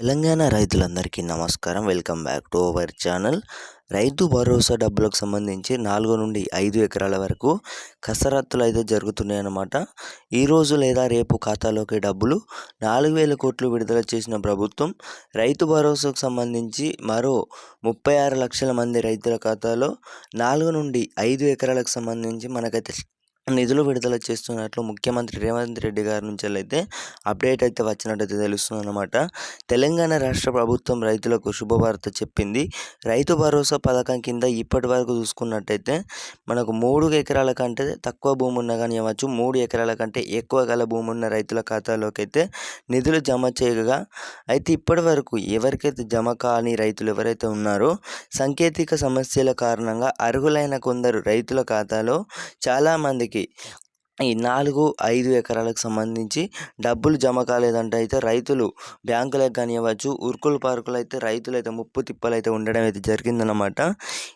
తెలంగాణ రైతులందరికీ నమస్కారం. Welcome back to our channel. Rythu Bharosa డబ్బులకు సంబంధించి నాలుగు నుండి ఐదు ఎకరాల వరకు కసరత్తులు అయితే జరుగుతున్నాయి అన్నమాట ఈరోజు లేదా రేపు ఖాతాలోకి డబ్బులు నాలుగు వేల కోట్లు విడుదల చేసిన ప్రభుత్వం రైతు భరోసాకు సంబంధించి మరో ముప్పై ఆరు లక్షల మంది రైతుల ఖాతాలో నాలుగు నుండి ఐదు ఎకరాలకు సంబంధించి మనకైతే నిధులు విడుదల చేస్తున్నట్లు ముఖ్యమంత్రి రేవంత్ రెడ్డి గారి నుంచి అయితే అప్డేట్ అయితే వచ్చినట్టయితే తెలుస్తుంది అనమాట తెలంగాణ రాష్ట్ర ప్రభుత్వం రైతులకు శుభవార్త చెప్పింది. రైతు భరోసా పథకం కింద ఇప్పటి వరకు చూసుకున్నట్టయితే మనకు మూడు ఎకరాల కంటే తక్కువ భూమి ఉన్న కానీ ఇవ్వచ్చు మూడు ఎకరాల కంటే ఎక్కువ గల భూమి ఉన్న రైతుల ఖాతాలోకి అయితే నిధులు జమ చేయగా అయితే ఇప్పటి వరకు ఎవరికైతే జమ కాని రైతులు ఎవరైతే ఉన్నారో సాంకేతిక సమస్యల కారణంగా అర్హులైన కొందరు రైతుల ఖాతాలో చాలామందికి ఈ నాలుగు ఐదు ఎకరాలకు సంబంధించి డబ్బులు జమ కాలేదంటే అయితే రైతులు బ్యాంకులకు కానివ్వచ్చు ఉరుకులు పార్కులు అయితే రైతులు అయితే ముప్పు తిప్పలు అయితే ఉండడం అయితే జరిగిందనమాట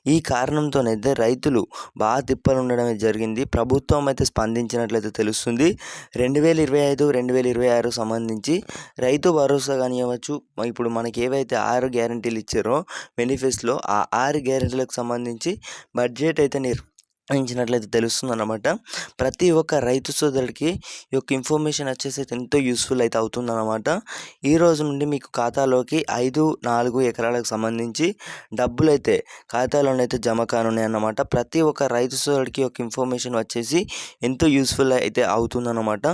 ఈ కారణంతోనైతే రైతులు బాగా తిప్పలు ఉండడం అయితే జరిగింది. ప్రభుత్వం అయితే స్పందించినట్లయితే తెలుస్తుంది. రెండు వేల ఇరవై ఐదు రెండు వేల ఇరవై ఆరు సంబంధించి రైతు భరోసా కానివ్వచ్చు ఇప్పుడు మనకి ఏవైతే ఆరు గ్యారంటీలు ఇచ్చారో మేనిఫెస్టోలో ఆ ఆరు గ్యారంటీలకు సంబంధించి బడ్జెట్ అయితే నిర్ ఇచ్చినట్లయితే తెలుస్తుంది అనమాట ప్రతి ఒక్క రైతు సోదరుడికి ఈ యొక్క ఇన్ఫర్మేషన్ వచ్చేసి ఎంతో యూస్ఫుల్ అయితే అవుతుందన్నమాట. ఈ రోజు నుండి మీకు ఖాతాలోకి ఐదు నాలుగు ఎకరాలకు సంబంధించి డబ్బులు అయితే ఖాతాలోనైతే జమ కానున్నాయి అన్నమాట ప్రతి ఒక్క రైతు సోదరుడికి ఒక ఇన్ఫర్మేషన్ వచ్చేసి ఎంతో యూస్ఫుల్ అయితే అవుతుందన్నమాట.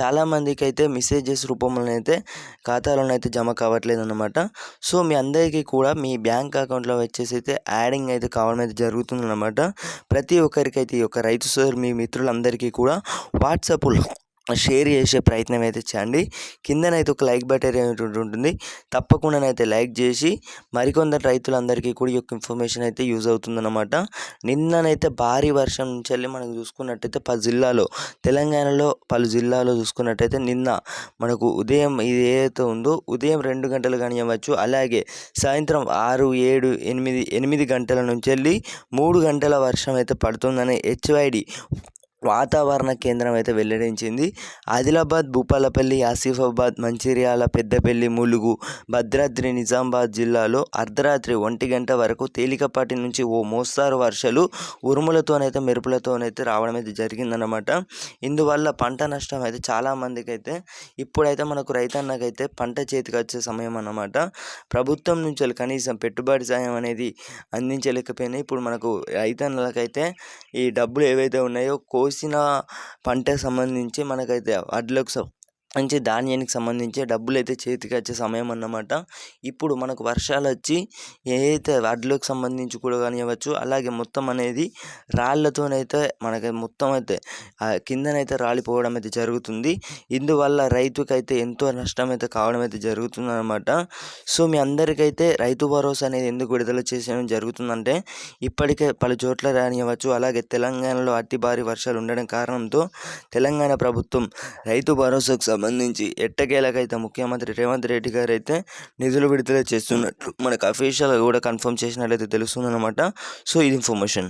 చాలామందికి అయితే మెసేజెస్ రూపంలో అయితే ఖాతాలోనైతే జమ కావట్లేదు అనమాట సో మీ అందరికీ కూడా మీ బ్యాంక్ అకౌంట్లో వచ్చేసి అయితే యాడింగ్ అయితే కావడం అయితే జరుగుతుందన్నమాట. ప్రతి ఒక్క ఒక్కరికైతే ఈ యొక్క రైతు సోదరు మీ మిత్రులందరికీ కూడా వాట్సాప్లో షేర్ చేసే ప్రయత్నం అయితే చేయండి. కిందనైతే ఒక లైక్ బటన్ ఉంటుంది. తప్పకుండానైతే లైక్ చేసి మరికొందరు రైతులందరికీ కూడా ఈ యొక్క ఇన్ఫర్మేషన్ అయితే యూజ్ అవుతుందన్నమాట. నిన్ననైతే భారీ వర్షం నుంచి వెళ్ళి మనకు చూసుకున్నట్టయితే పలు జిల్లాలో తెలంగాణలో పలు జిల్లాలో చూసుకున్నట్టయితే నిన్న మనకు ఉదయం ఇది ఏదైతే ఉందో ఉదయం రెండు గంటలు కానివ్వచ్చు అలాగే సాయంత్రం ఆరు ఏడు ఎనిమిది ఎనిమిది గంటల నుంచి వెళ్ళి మూడు గంటల వర్షం అయితే పడుతుందని హెచ్వైడి వాతావరణ కేంద్రం అయితే వెల్లడించింది. ఆదిలాబాద్ భూపాలపల్లి ఆసిఫాబాద్ మంచిర్యాల పెద్దపల్లి ములుగు భద్రాద్రి నిజామాబాద్ జిల్లాలో అర్ధరాత్రి ఒంటి గంట వరకు తేలికపాటి నుంచి ఓ మోస్తారు వర్షాలు ఉరుములతోనైతే మెరుపులతోనైతే రావడం అయితే జరిగిందనమాట ఇందువల్ల పంట నష్టం అయితే చాలామందికి అయితే ఇప్పుడైతే మనకు రైతన్నకైతే పంట చేతికి వచ్చే సమయం అన్నమాట. ప్రభుత్వం నుంచి కనీసం పెట్టుబడి సాయం అనేది అందించలేకపోయినాయి ఇప్పుడు మనకు రైతన్నలకైతే ఈ డబ్బులు ఏవైతే ఉన్నాయో కోసి కోసిన పంటకు సంబంధించి మనకైతే వడ్లకు మంచి ధాన్యానికి సంబంధించి డబ్బులు అయితే చేతికి వచ్చే సమయం అన్నమాట. ఇప్పుడు మనకు వర్షాలు వచ్చి ఏదైతే వడ్లకు సంబంధించి కూడా కానివ్వచ్చు అలాగే మొత్తం అనేది రాళ్ళతోనైతే మనకి మొత్తం అయితే కిందనైతే రాలిపోవడం అయితే జరుగుతుంది. ఇందువల్ల రైతుకైతే ఎంతో నష్టం అయితే కావడం అయితే జరుగుతుంది అనమాట సో మీ అందరికైతే రైతు భరోసా అనేది ఎందుకు విడుదల చేసేయడం జరుగుతుందంటే ఇప్పటికే పలు చోట్ల రానివ్వచ్చు అలాగే తెలంగాణలో అతి భారీ వర్షాలు ఉండడం కారణంతో తెలంగాణ ప్రభుత్వం రైతు భరోసాకు సంబంధించి ఎట్టకేలకైతే ముఖ్యమంత్రి రేవంత్ రెడ్డి గారు అయితే నిధులు విడుదల చేస్తున్నట్లు మనకు అఫీషియల్గా కూడా కన్ఫర్మ్ చేసినట్లయితే తెలుస్తుందన్నమాట. సో ఇది ఇన్ఫర్మేషన్